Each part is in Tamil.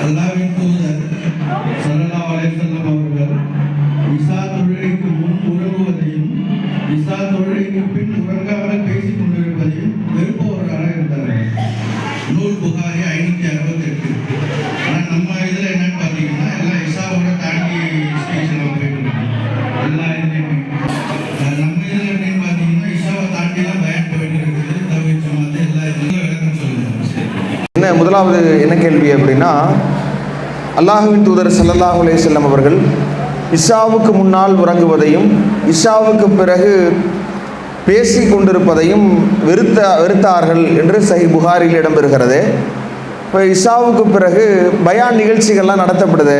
அல்லாவின் தூதர் சல்லா அலைஹி அவர்கள் முதலாவது என்ன கேள்வி அப்படின்னா அல்லாஹுவின் தூதர் ஸல்லல்லாஹு அலைஹி அவர்கள் இஷாவுக்கு முன்னால் உறங்குவதையும் இஷாவுக்கு பிறகு பேசி கொண்டிருப்பதையும் வெறுத்த வெறுத்தார்கள் என்று சஹி புகாரில் இடம்பெறுகிறது. இப்போ இஷாவுக்கு பிறகு பயான் நிகழ்ச்சிகள்லாம் நடத்தப்படுது.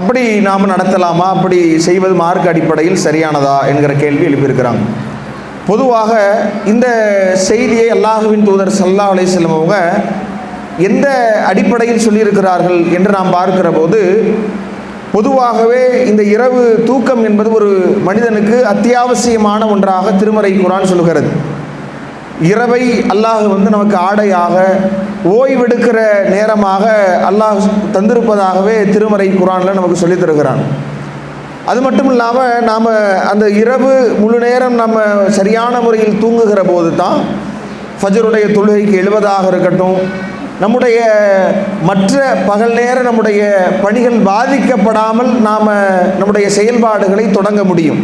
அப்படி நாம் நடத்தலாமா? அப்படி செய்வது மார்க் அடிப்படையில் சரியானதா? என்கிற கேள்வி எழுப்பியிருக்கிறாங்க. பொதுவாக இந்த செய்தியை அல்லாஹுவின் தூதர் சல்லா அலைஹிஸ்ஸலாம் அவங்க எந்த அடிப்படையில் சொல்லியிருக்கிறார்கள் என்று நாம் பார்க்கிற போது பொதுவாகவே இந்த இரவு தூக்கம் என்பது ஒரு மனிதனுக்கு அத்தியாவசியமான ஒன்றாக திருமறை குரான் சொல்கிறது இரவை அல்லாஹ் வந்து நமக்கு ஆடையாக ஓய்வெடுக்கிற நேரமாக அல்லாஹ் தந்திருப்பதாகவே திருமறை குரானில் நமக்கு சொல்லித் தருகிறான். அது மட்டும் இல்லாமல் நாம் அந்த இரவு முழு நேரம் நம்ம சரியான முறையில் தூங்குகிற போது தான் ஃபஜருடைய தொழுகைக்கு எழுவதாக இருக்கட்டும் நம்முடைய மற்ற பகல் நேர நம்முடைய பணிகள் பாதிக்கப்படாமல் நாம் நம்முடைய செயல்பாடுகளை தொடங்க முடியும்.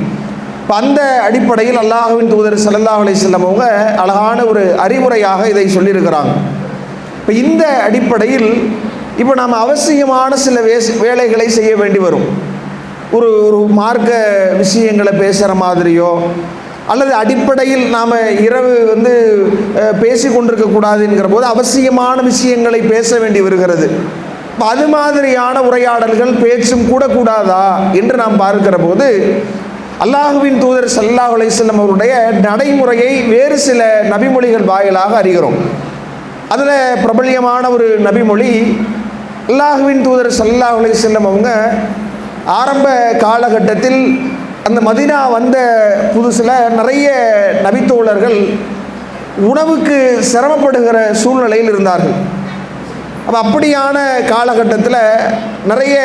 இப்போ அந்த அடிப்படையில் அல்லாஹுவின் தூதர் ஸல்லல்லாஹு அலி செல்லம் அவங்க அழகான ஒரு அறிவுரையாக இதை சொல்லியிருக்கிறாங்க. இப்போ இந்த அடிப்படையில் இப்போ நாம் அவசியமான சில வேஸ் வேலைகளை செய்ய வேண்டி வரும். ஒரு ஒரு மார்க்க விஷயங்களை பேசுகிற மாதிரியோ அல்லது அடிப்படையில் நாம் இரவு வந்து பேசி கொண்டிருக்கக்கூடாதுங்கிற போது அவசியமான விஷயங்களை பேச வேண்டி வருகிறது. அது மாதிரியான உரையாடல்கள் பேச்சும் கூட கூடாதா என்று நாம் பார்க்கிற போது அல்லாஹுவின் தூதர் சல்லாஹ் அலைஹி அவருடைய நடைமுறையை வேறு சில நபிமொழிகள் வாயிலாக அறிகிறோம். அதில் பிரபல்யமான ஒரு நபிமொழி அல்லாஹுவின் தூதர் சல்லாஹ் அலைஹி அவங்க ஆரம்ப காலகட்டத்தில் அந்த மதினா வந்த புதுசில் நிறைய நபித்தோழர்கள் உணவுக்கு சிரமப்படுகிற சூழ்நிலையில் இருந்தார்கள். அப்போ அப்படியான காலகட்டத்தில் நிறைய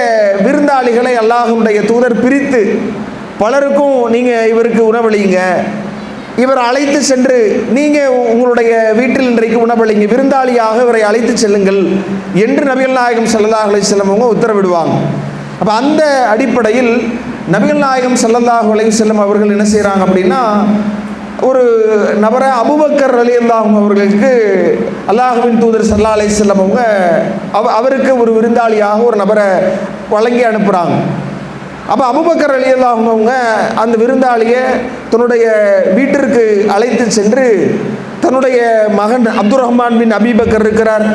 விருந்தாளிகளை அல்லாஹுடைய தூதர் பிரித்து பலருக்கும் நீங்கள் இவருக்கு உணவளிங்க. இவர் அழைத்து சென்று நீங்கள் உங்களுடைய வீட்டில் இன்றைக்கு உணவளிங்க. விருந்தாளியாக இவரை அழைத்து செல்லுங்கள் என்று நபிகள் நாயகம் செல்லதாக செல்லவங்க அவங்க உத்தரவிடுவாங்க. அப்போ அந்த அடிப்படையில் நபிகள் நாயகம் சல்லல்லாஹு அலைஹி செல்லும் அவர்கள் என்ன செய்கிறாங்க அப்படின்னா ஒரு நபரை அபுபக்கர் அலி அல்லாஹும் அவர்களுக்கு அல்லாஹுவின் தூதர் சல்லா அலை செல்லம் அவங்க அவ அவருக்கு ஒரு விருந்தாளியாக ஒரு நபரை வழங்கி அனுப்புகிறாங்க அப்போ அபுபக்கர் அலி அல்லாஹும் அவங்க அந்த விருந்தாளியை தன்னுடைய வீட்டிற்கு அழைத்து சென்று தன்னுடைய மகன் அப்துல் ரஹ்மான் பின் அபிபக்கர் இருக்கிறார்.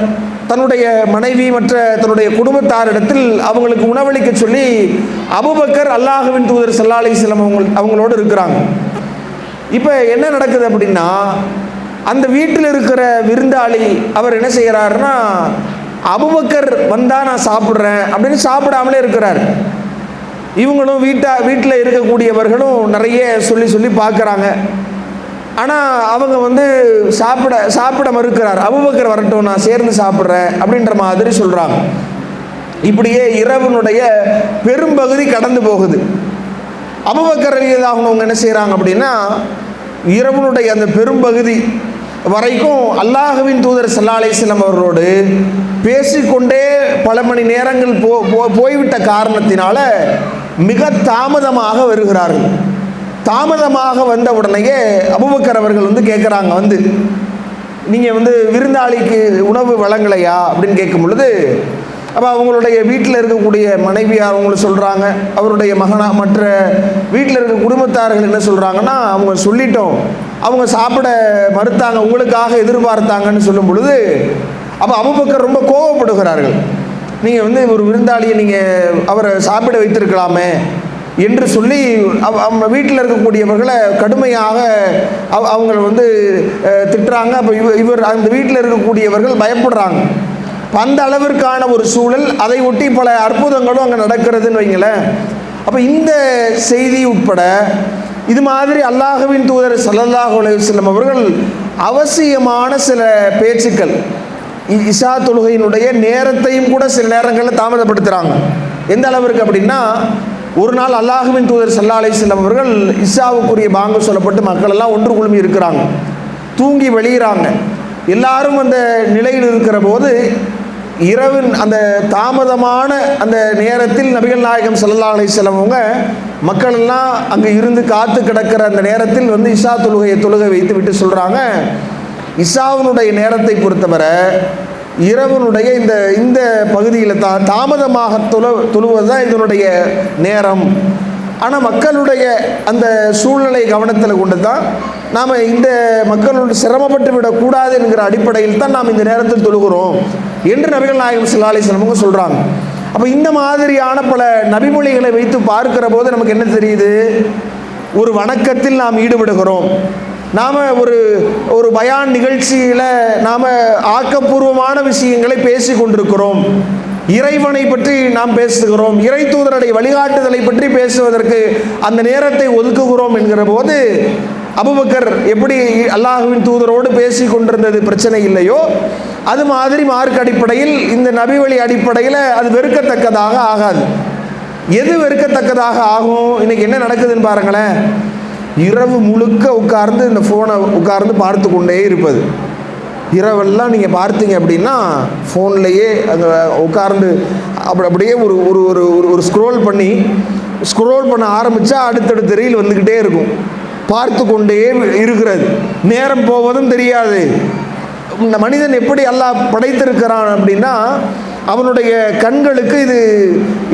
தன்னுடைய மனைவி மற்ற தன்னுடைய குடும்பத்தாரிடத்தில் அவங்களுக்கு உணவளிக்க சொல்லி அபுபக்கர் அல்லாஹுவின் தூதர் சல்லா அலிஸ்லாம் அவங்க அவங்களோடு இருக்கிறாங்க. இப்போ என்ன நடக்குது அப்படின்னா அந்த வீட்டில் இருக்கிற விருந்தாளி அவர் என்ன செய்கிறாருன்னா அபுபக்கர் வந்தால் நான் சாப்பிட்றேன் அப்படின்னு சாப்பிடாமலே இருக்கிறார். இவங்களும் வீட்டா வீட்டில் இருக்கக்கூடியவர்களும் நிறைய சொல்லி சொல்லி பார்க்குறாங்க. ஆனால் அவங்க வந்து சாப்பிட சாப்பிட மறுக்கிறார். அபுபக்கர் வரட்டும் நான் சேர்ந்து சாப்பிட்றேன் அப்படின்ற மாதிரி சொல்கிறாங்க இப்படியே இரவனுடைய பெரும்பகுதி கடந்து போகுது. அபுபக்கர் அவங்க என்ன செய்கிறாங்க அப்படின்னா இரவனுடைய அந்த பெரும்பகுதி வரைக்கும் அல்லாஹுவின் தூதர் சல்லா அலிஸ்லாம் அவர்களோடு பேசிக்கொண்டே பல மணி நேரங்கள் போ போ- போய்விட்ட காரணத்தினால மிக தாமதமாக வருகிறார்கள். தாமதமாக வந்த உடனேயே அபுபக்கர் அவர்கள் வந்து கேட்குறாங்க வந்து நீங்கள் வந்து விருந்தாளிக்கு உணவு வழங்கலையா? அப்படின்னு கேட்கும் பொழுது அப்போ அவங்களுடைய வீட்டில் இருக்கக்கூடிய மனைவியார் அவங்கள சொல்கிறாங்க அவருடைய மகனா மற்ற வீட்டில் இருக்க குடும்பத்தார்கள் என்ன சொல்கிறாங்கன்னா அவங்க சொல்லிட்டோம் அவங்க சாப்பிட மறுத்தாங்க உங்களுக்காக எதிர்பார்த்தாங்கன்னு சொல்லும் பொழுது அப்போ அபுபக்கர் ரொம்ப கோவப்படுகிறார்கள். நீங்கள் வந்து ஒரு விருந்தாளியை நீங்கள் அவரை சாப்பிட வைத்திருக்கலாமே என்று சொல்லி அவங்க வீட்டில் இருக்கக்கூடியவர்களை கடுமையாக அவ அவங்கள வந்து திட்டுறாங்க. அப்போ இவர் இவர் அந்த வீட்டில் இருக்கக்கூடியவர்கள் பயப்படுறாங்க. அந்த அளவிற்கான ஒரு சூழல் அதை ஒட்டி பல அற்புதங்களும் அங்கே நடக்கிறதுன்னு வைங்களேன். அப்போ இந்த செய்தி உட்பட இது மாதிரி அல்லாஹுவின் தூதர் சல்லல்லாஹ் அலைஹி அவர்கள் அவசியமான சில பேச்சுக்கள் இ- இஷா தொழுகையினுடைய நேரத்தையும் கூட சில நேரங்களில் தாமதப்படுத்துகிறாங்க எந்த அளவிற்கு அப்படின்னா ஒரு நாள் அல்லாஹுவின் தூதர் சல்லா செல்லம் அவர்கள் இஷாவுக்குரிய பாங்க சொல்லப்பட்டு மக்கள் எல்லாம் ஒன்று குழுமி இருக்கிறாங்க. தூங்கி வெளியிறாங்க. எல்லாரும் அந்த நிலையில் இருக்கிற போது இரவின் அந்த தாமதமான அந்த நேரத்தில் நபிகள் நாயகம் ஸல்லல்லாஹு செல்லவங்க மக்கள் எல்லாம் அங்கே இருந்து காத்து கிடக்கிற அந்த நேரத்தில் வந்து இஷா தொழுகையை தொழுகை வைத்து விட்டு சொல்கிறாங்க இஷாவினுடைய நேரத்தை பொறுத்தவரை இரவனுடைய இந்த இந்த பகுதியில் தான் தாமதமாக தொழு தொழுவது தான் இதனுடைய நேரம். ஆனால் மக்களுடைய அந்த சூழ்நிலை கவனத்தில் கொண்டு தான் நாம் இந்த மக்களோட சிரமப்பட்டு விடக்கூடாது என்கிற அடிப்படையில் தான் நாம் இந்த நேரத்தில் தொழுகிறோம் என்று நபிகள் நாயகம் சிலாலிசனமுங்க சொல்கிறாங்க அப்போ இந்த மாதிரியான பல நபிமொழிகளை வைத்து பார்க்கிற போது நமக்கு என்ன தெரியுது? ஒரு வணக்கத்தில் நாம் ஈடுபடுகிறோம். நாம் ஒரு ஒரு பயான் நிகழ்ச்சியில் நாம் ஆக்கப்பூர்வமான விஷயங்களை பேசி கொண்டிருக்கிறோம். இறைவனை பற்றி நாம் பேசுகிறோம். இறை தூதருடைய வழிகாட்டுதலை பற்றி பேசுவதற்கு அந்த நேரத்தை ஒதுக்குகிறோம் என்கிற போது அபுபக்கர் எப்படி அல்லாஹுவின் தூதரோடு பேசி கொண்டிருந்தது பிரச்சனை இல்லையோ அது மாதிரி மார்க் அடிப்படையில் இந்த நபி வழி அடிப்படையில் அது வெறுக்கத்தக்கதாக ஆகாது. எது வெறுக்கத்தக்கதாக ஆகும்? இன்னைக்கு என்ன நடக்குதுன்னு பாருங்களேன். இரவு முழுக்க உட்கார்ந்து இந்த ஃபோனை உட்கார்ந்து பார்த்து கொண்டே இருப்பது. இரவெல்லாம் நீங்கள் பார்த்தீங்க அப்படின்னா ஃபோன்லேயே அங்கே உட்கார்ந்து அப்படி அப்படியே ஒரு ஒரு ஒரு ஒரு ஒரு ஸ்க்ரோல் பண்ணி ஸ்க்ரோல் பண்ண ஆரம்பித்தா அடுத்தடுத்த ரீல் வந்துக்கிட்டே இருக்கும். பார்த்து கொண்டே இருக்கிறது. நேரம் போவதும் தெரியாது. இந்த மனிதன் எப்படி எல்லாம் படைத்திருக்கிறான் அப்படின்னா அவனுடைய கண்களுக்கு இது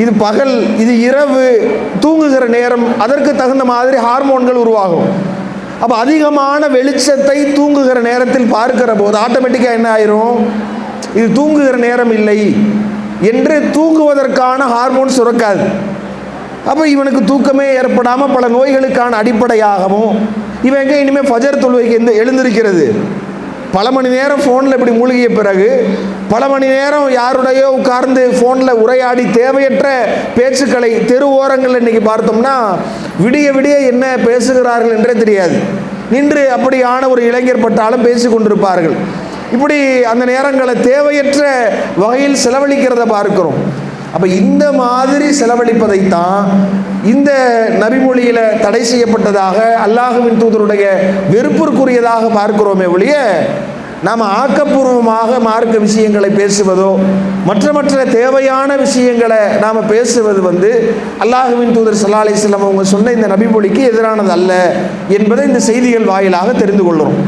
இது பகல் இது இரவு தூங்குகிற நேரம் அதற்கு தகுந்த மாதிரி ஹார்மோன்கள் உருவாகும். அப்போ அதிகமான வெளிச்சத்தை தூங்குகிற நேரத்தில் பார்க்கிற போது ஆட்டோமேட்டிக்காக என்ன ஆயிரும்? இது தூங்குகிற நேரம் இல்லை என்று தூங்குவதற்கான ஹார்மோன் சுரக்காது. அப்போ இவனுக்கு தூக்கமே ஏற்படாமல் பல நோய்களுக்கான அடிப்படையாகவும் இவன் எங்கே இனிமேல் ஃபஜர் தொழுவைக்கு எந்த எழுந்திருக்கிறது? பல மணி நேரம் ஃபோனில் இப்படி மூழ்கிய பிறகு பல மணி நேரம் யாருடையோ உட்கார்ந்து ஃபோனில் உரையாடி தேவையற்ற பேச்சுக்களை தெரு ஓரங்கள் இன்றைக்கி பார்த்தோம்னா விடிய விடிய என்ன பேசுகிறார்கள் என்றே தெரியாது. நின்று அப்படியான ஒரு இளைஞர் பட்டாலும் பேசி கொண்டிருப்பார்கள். இப்படி அந்த நேரங்களை தேவையற்ற வகையில் செலவழிக்கிறத பார்க்கிறோம். அப்போ இந்த மாதிரி செலவழிப்பதைத்தான் இந்த நபிமொழியில் தடை செய்யப்பட்டதாக அல்லாஹுவின் தூதருடைய வெறுப்பிற்குரியதாக பார்க்கிறோமே ஒழிய நாம் ஆக்கப்பூர்வமாக மார்க்க விஷயங்களை பேசுவதோ மற்ற மற்ற தேவையான விஷயங்களை நாம் பேசுவது வந்து அல்லாஹுவின் தூதர் சல்லா அலிஸ்லாம் அவங்க சொன்ன இந்த நபிமொழிக்கு எதிரானது அல்ல என்பதை இந்த செய்திகள் வாயிலாக தெரிந்து கொள்கிறோம்